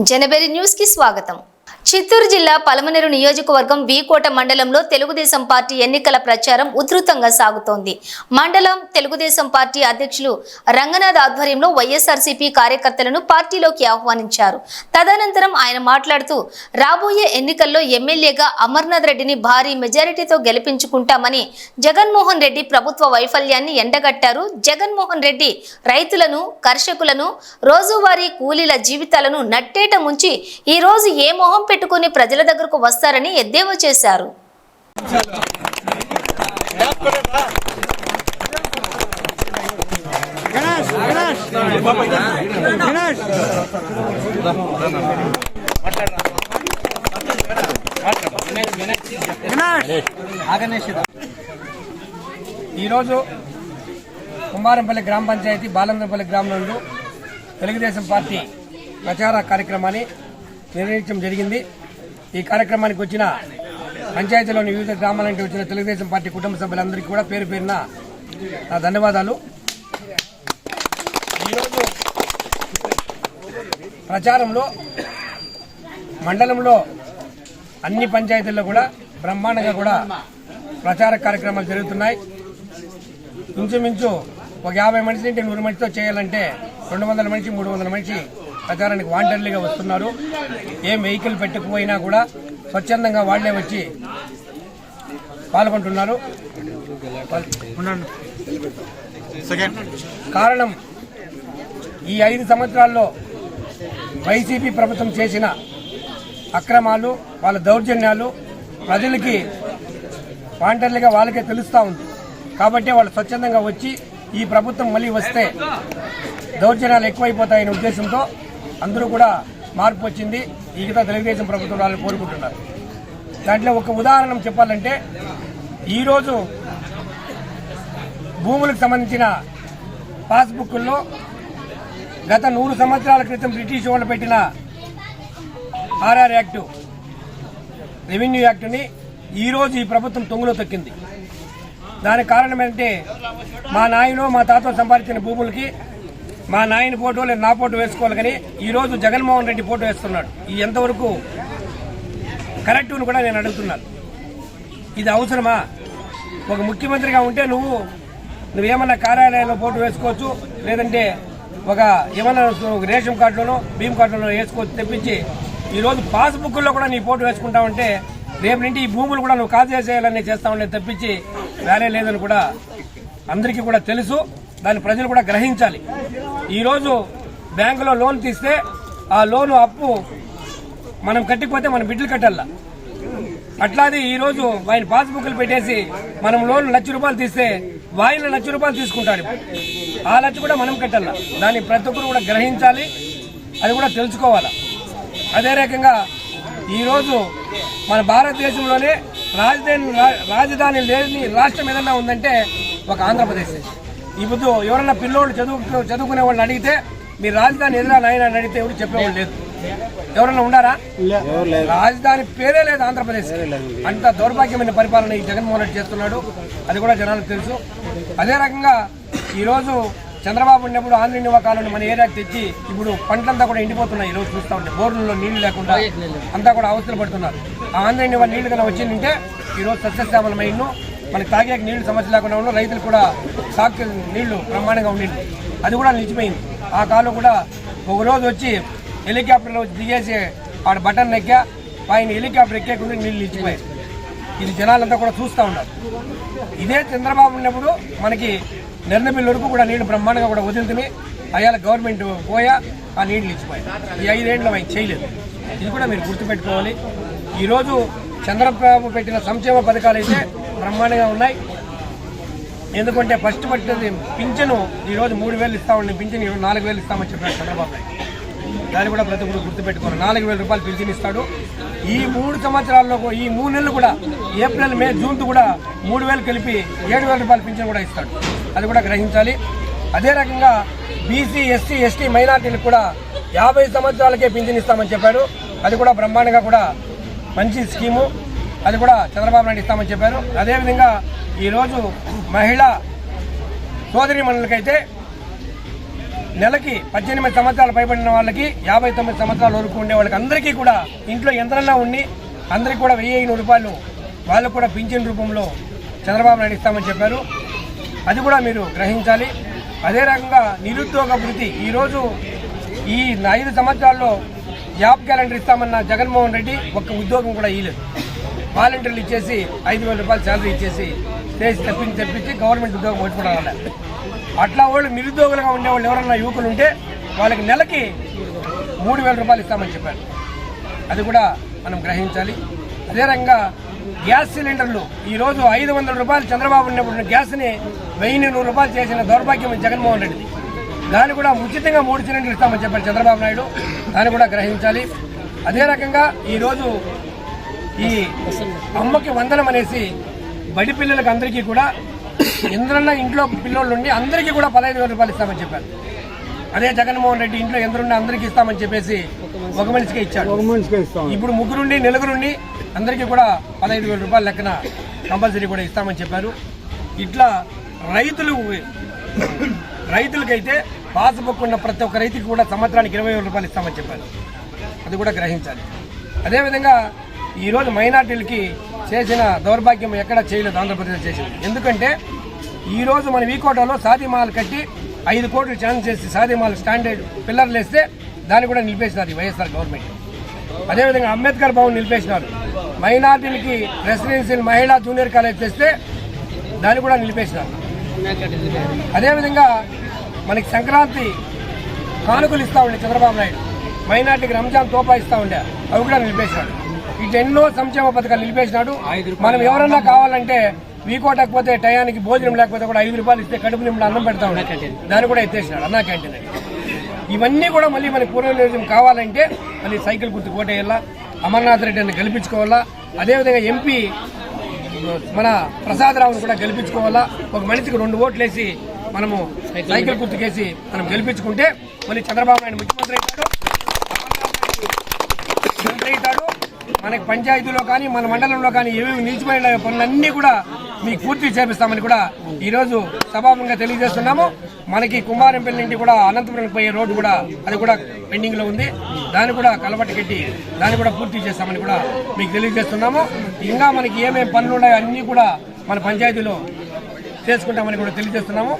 జనబెరి న్యూస్కి స్వాగతం. చిత్తూరు జిల్లా పలమనేరు నియోజకవర్గం వీకోట మండలంలో తెలుగుదేశం పార్టీ ఎన్నికల ప్రచారం ఉధృతంగా సాగుతోంది. మండలం తెలుగుదేశం పార్టీ అధ్యక్షులు రంగనాథ్ ఆధ్వర్యంలో వైఎస్ఆర్సీపీ కార్యకర్తలను పార్టీలోకి ఆహ్వానించారు. తదనంతరం ఆయన మాట్లాడుతూ రాబోయే ఎన్నికల్లో ఎమ్మెల్యేగా అమర్నాథ్ రెడ్డిని భారీ మెజారిటీతో గెలిపించుకుంటామని జగన్మోహన్ రెడ్డి ప్రభుత్వ వైఫల్యాన్ని ఎండగట్టారు. జగన్మోహన్ రెడ్డి రైతులను కర్షకులను రోజువారీ కూలీల జీవితాలను నట్టేట ముంచి ఈ రోజు ఏ మొహం పెట్టుకుని ప్రజల దగ్గరకు వస్తారని ఎద్దేవా చేశారు. ఈరోజు కుమారంపల్లి గ్రామ పంచాయతీ బాలంద్రపల్లి గ్రామం తెలుగుదేశం పార్టీ ప్రచార కార్యక్రమాన్ని నిర్వహించడం జరిగింది. ఈ కార్యక్రమానికి వచ్చిన పంచాయతీలోని వివిధ గ్రామాల నుండి వచ్చిన తెలుగుదేశం పార్టీ కుటుంబ సభ్యులందరికీ కూడా పేరు పేరున నా ధన్యవాదాలు. ఈరోజు ప్రచారంలో మండలంలో అన్ని పంచాయతీల్లో కూడా బ్రహ్మాండంగా కూడా ప్రచార కార్యక్రమాలు జరుగుతున్నాయి. ఇంచుమించు ఒక యాభై మనిషి నుండి నూరు మనిషితో చేయాలంటే రెండు వందల మనిషి మూడు వందల మనిషి ప్రచారానికి వాంటర్లీగా వస్తున్నారు. ఏం వెహికల్ పెట్టకపోయినా కూడా స్వచ్ఛందంగా వాళ్ళే వచ్చి పాల్గొంటున్నారు. కారణం ఈ ఐదు సంవత్సరాల్లో వైసీపీ ప్రభుత్వం చేసిన అక్రమాలు వాళ్ళ దౌర్జన్యాలు ప్రజలకి వాంటర్లుగా వాళ్ళకే తెలుస్తూ ఉంది. కాబట్టి వాళ్ళు స్వచ్ఛందంగా వచ్చి ఈ ప్రభుత్వం మళ్ళీ వస్తే దౌర్జన్యాలు ఎక్కువైపోతాయనే ఉద్దేశంతో అందరూ కూడా మార్పు వచ్చింది. ఈగత తెలుగుదేశం ప్రభుత్వం వాళ్ళని కోరుకుంటున్నారు. దాంట్లో ఒక ఉదాహరణ చెప్పాలంటే ఈరోజు భూములకు సంబంధించిన పాస్బుక్ల్లో గత నూరు సంవత్సరాల క్రితం బ్రిటిష్ వాళ్ళు పెట్టిన ఆర్ఆర్ యాక్టు రెవెన్యూ యాక్టుని ఈరోజు ఈ ప్రభుత్వం తొంగులో తొక్కింది. దానికి కారణం ఏంటంటే మా నాయనో మా తాత సంపాదించిన భూములకి మా నాయన ఫోటో లేదా నా ఫోటో వేసుకోవాలి కానీ ఈరోజు జగన్మోహన్ రెడ్డి ఫోటో వేస్తున్నాడు. ఇది ఎంతవరకు కరెక్ట్ అని కూడా నేను అడుగుతున్నాను. ఇది అవసరమా? ఒక ముఖ్యమంత్రిగా ఉంటే నువ్వు నువ్వేమన్నా కార్యాలయంలో ఫోటో వేసుకోవచ్చు లేదంటే ఒక ఏమన్నా రేషన్ కార్డులోనో భీమ్ కార్డులోనో వేసుకోవచ్చు తెప్పించి ఈరోజు పాస్బుక్లో కూడా నీ ఫోటో వేసుకుంటావంటే రేపు నుండి ఈ భూములు కూడా నువ్వు కాజేసేయాలని చేస్తామని తప్పించి వేరే లేదని కూడా అందరికీ కూడా తెలుసు. దాన్ని ప్రజలు కూడా గ్రహించాలి. ఈరోజు బ్యాంకులో లోన్ తీస్తే ఆ లోను అప్పు మనం కట్టిపోతే మనం బిడ్డలు కట్టాల అట్లాది ఈరోజు ఆయన పాస్బుక్లు పెట్టేసి మనం లోన్ లక్ష రూపాయలు తీస్తే వాయిన లక్ష రూపాయలు తీసుకుంటాడు ఆ లక్ష కూడా మనం కట్టాల దాన్ని ప్రతి ఒక్కరు కూడా గ్రహించాలి. అది కూడా తెలుసుకోవాలా. అదే రకంగా ఈరోజు మన భారతదేశంలోనే రాజధాని రా- రాజధాని లేని రాష్ట్రం ఏదన్నా ఉందంటే ఒక ఆంధ్రప్రదేశ్. ఇప్పుడు ఎవరన్నా పిల్లోళ్ళు చదువు చదువుకునే వాళ్ళని అడిగితే మీ రాజధాని ఎదురా నాయన? అని అడిగితే ఎవరు చెప్పేవాళ్ళు లేదు. ఎవరన్నా ఉండారా రాజధాని పేరే లేదు ఆంధ్రప్రదేశ్. అంత దౌర్భాగ్యమైన పరిపాలన ఈ జగన్మోహన్ రెడ్డి చేస్తున్నాడు. అది కూడా జనాలకు తెలుసు. అదే రకంగా ఈరోజు చంద్రబాబు ఉన్నప్పుడు ఆంధ్ర నివాకాలను మన ఏరియాకి తెచ్చి ఇప్పుడు పంటలంతా కూడా ఎండిపోతున్నాయి. ఈరోజు చూస్తూ ఉంటే బోర్లలో నీళ్ళు లేకుండా అంతా కూడా అవసరం పడుతున్నారు. ఆ ఆంధ్ర నివా నీళ్ళు కన్నా వచ్చిందంటే ఈరోజు సస్యశ్యామలమైన మనకి తాగేకి నీళ్ళు సమస్య లేకుండా ఉండడం రైతులు కూడా సాగు నీళ్ళు బ్రహ్మాండంగా ఉండింది. అది కూడా నిలిచిపోయింది. ఆ కాలం కూడా ఒక రోజు వచ్చి హెలికాప్టర్లో దిగేసి ఆడ బటన్ ఎక్కా ఆయన హెలికాప్టర్ ఎక్కేకుండా నీళ్ళు నిలిచిపోయాయి. ఇది జనాలంతా కూడా చూస్తూ ఉన్నారు. ఇదే చంద్రబాబు ఉన్నప్పుడు మనకి నిర్ణబిల్ వరకు కూడా నీళ్ళు బ్రహ్మాండంగా కూడా వదులుతుంది అయ్యాల గవర్నమెంట్ పోయా ఆ నీళ్ళు నిలిచిపోయాయి. ఈ ఐదేళ్ళు ఆయన చేయలేదు. ఇది కూడా మీరు గుర్తుపెట్టుకోవాలి. ఈరోజు చంద్రబాబు పెట్టిన సంక్షేమ పథకాలు అయితే బ్రహ్మాండంగా ఉన్నాయి. ఎందుకంటే ఫస్ట్ పట్టినది పింఛను ఈరోజు మూడు వేలు ఇస్తామని పింఛను ఈరోజు నాలుగు వేలు ఇస్తామని చెప్పారు చంద్రబాబు నాయుడు. దాన్ని కూడా ప్రతి ఒక్కరు గుర్తుపెట్టుకోవాలి. నాలుగు వేల రూపాయలు పింఛన్ ఇస్తాడు. ఈ మూడు సంవత్సరాల్లో ఈ మూడు నెలలు కూడా ఏప్రిల్ మే జూన్తో కూడా మూడు వేలు కలిపి ఏడు వేల రూపాయలు పింఛన్ కూడా ఇస్తాడు. అది కూడా గ్రహించాలి. అదే రకంగా బీసీ ఎస్సీ ఎస్టీ మైనార్టీలకు కూడా యాభై సంవత్సరాలకే పింఛన్ ఇస్తామని చెప్పాడు. అది కూడా బ్రహ్మాండంగా కూడా మంచి స్కీము. అది కూడా చంద్రబాబు నాయుడు ఇస్తామని చెప్పారు. అదేవిధంగా ఈరోజు మహిళా సోదరి మండలికైతే నెలకి పద్దెనిమిది సంవత్సరాలు పైబడిన వాళ్ళకి యాభై తొమ్మిది సంవత్సరాల వరకు ఉండే వాళ్ళకి అందరికీ కూడా ఇంట్లో యంత్రంలో ఉండి అందరికీ కూడా వెయ్యి ఐదు రూపాయలు వాళ్ళకు కూడా పింఛన్ రూపంలో చంద్రబాబు నాయుడు ఇస్తామని చెప్పారు. అది కూడా మీరు గ్రహించాలి. అదే రకంగా నిరుద్యోగ భృతి ఈరోజు ఈ ఐదు సంవత్సరాల్లో జాబ్ క్యాలెండర్ ఇస్తామన్న జగన్మోహన్ రెడ్డి ఒక్క ఉద్యోగం కూడా ఇయ్యలేదు. వాలంటీర్లు ఇచ్చేసి ఐదు వేల రూపాయలు శాలరీ ఇచ్చేసి చేసి తప్పించి తెప్పించి గవర్నమెంట్ ఉద్యోగం పెట్టుకోవడం అట్లా వాళ్ళు నిరుద్యోగులుగా ఉండే వాళ్ళు ఎవరన్నా యువకులు ఉంటే వాళ్ళకి నెలకి మూడు వేల రూపాయలు ఇస్తామని చెప్పారు. అది కూడా మనం గ్రహించాలి. అదే రకంగా గ్యాస్ సిలిండర్లు ఈరోజు ఐదు వందల రూపాయలు చంద్రబాబు ఉన్నప్పుడు గ్యాస్ని వెయ్యి నూరు రూపాయలు చేసిన దౌర్భాగ్యం జగన్మోహన్ రెడ్డిది. దాన్ని కూడా ఉచితంగా మూడు సిలిండర్లు ఇస్తామని చెప్పారు చంద్రబాబు నాయుడు. దాన్ని కూడా గ్రహించాలి. అదే రకంగా ఈరోజు ఈ అమ్మకి వందనం అనేసి బడి పిల్లలకు అందరికీ కూడా ఎందరన్నా ఇంట్లో పిల్లోళ్ళు ఉండి అందరికీ కూడా పదహైదు వేల రూపాయలు ఇస్తామని చెప్పారు. అదే జగన్మోహన్ రెడ్డి ఇంట్లో ఎందరుండి అందరికీ ఇస్తామని చెప్పేసి ఒక మనిషికే ఇచ్చాడు. ఇస్తాం ఇప్పుడు ముగ్గురుండి నలుగురుండి అందరికీ కూడా పదహైదు వేల రూపాయల లెక్కన కంపల్సరీ కూడా ఇస్తామని చెప్పారు. ఇట్లా రైతులు రైతులకైతే పాస్బుక్ ఉన్న ప్రతి ఒక్క రైతుకి కూడా సంవత్సరానికి ఇరవై వేల రూపాయలు ఇస్తామని చెప్పారు. అది కూడా గ్రహించాలి. అదేవిధంగా ఈరోజు మైనార్టీలకి చేసిన దౌర్భాగ్యం ఎక్కడ చేయలేదు ఆంధ్రప్రదేశ్ చేసింది. ఎందుకంటే ఈరోజు మన వీకోటలో సాదిమాలు కట్టి ఐదు కోట్లు ఛాన్స్ చేసి సాదిమాలు స్టాండర్డ్ పిల్లర్లు వేస్తే దాన్ని కూడా నిలిపేసినారు వైఎస్ఆర్ గవర్నమెంట్. అదేవిధంగా అంబేద్కర్ భవన్ నిలిపేసినారు. మైనార్టీలకి రెసిడెన్షియల్ మహిళా జూనియర్ కాలేజ్ తెస్తే దాన్ని కూడా నిలిపేసినారు. అదేవిధంగా మనకి సంక్రాంతి కానుకలు ఇస్తూ ఉండే చంద్రబాబు నాయుడు. మైనార్టీకి రంజాన్ తోపా ఇస్తా ఉండే. అవి కూడా నిలిపేసినాడు. ఇట్లా ఎన్నో సంక్షేమ పథకాలు నిలిపేసినాడు. మనం ఎవరన్నా కావాలంటే వీకోటకు పోతే టయానికి భోజనం లేకపోతే కూడా ఐదు రూపాయలు ఇస్తే కడుపు నింపుడు అన్నం పెడతా దాన్ని కూడా ఎత్తేసినాడు అన్నా క్యాంటీన్ ఇవన్నీ కూడా మళ్ళీ మనకి పూర్వనియోజకం కావాలంటే మళ్ళీ సైకిల్ గుర్తు కోటేయాలా అమర్నాథ్ రెడ్డిని గెలిపించుకోవాలా అదేవిధంగా ఎంపీ మన ప్రసాదరావును కూడా గెలిపించుకోవాలా ఒక మనిషికి రెండు ఓట్లు వేసి మనము సైకిల్ గుర్తుకేసి మనం గెలిపించుకుంటే మళ్ళీ చంద్రబాబు నాయుడు ముఖ్యమంత్రి అవుతాడు. మంత్రి అవుతాడు. మనకి పంచాయతీలో కానీ మన మండలంలో కానీ ఏమేమి నిలిచిపోయిన పనులన్నీ కూడా మీకు పూర్తి చేపిస్తామని కూడా ఈరోజు సభాముఖంగా తెలియజేస్తున్నాము. మనకి కుమారంపల్లి నుండి కూడా అనంతపురం పోయే రోడ్డు కూడా అది కూడా పెండింగ్లో ఉంది. దాన్ని కూడా కలబట్టి కట్టి దాన్ని కూడా పూర్తి చేస్తామని కూడా మీకు తెలియజేస్తున్నాము. ఇంకా మనకి ఏమేమి పనులు ఉన్నాయో అన్నీ కూడా మన పంచాయతీలో చేసుకుంటామని కూడా తెలియజేస్తున్నాము.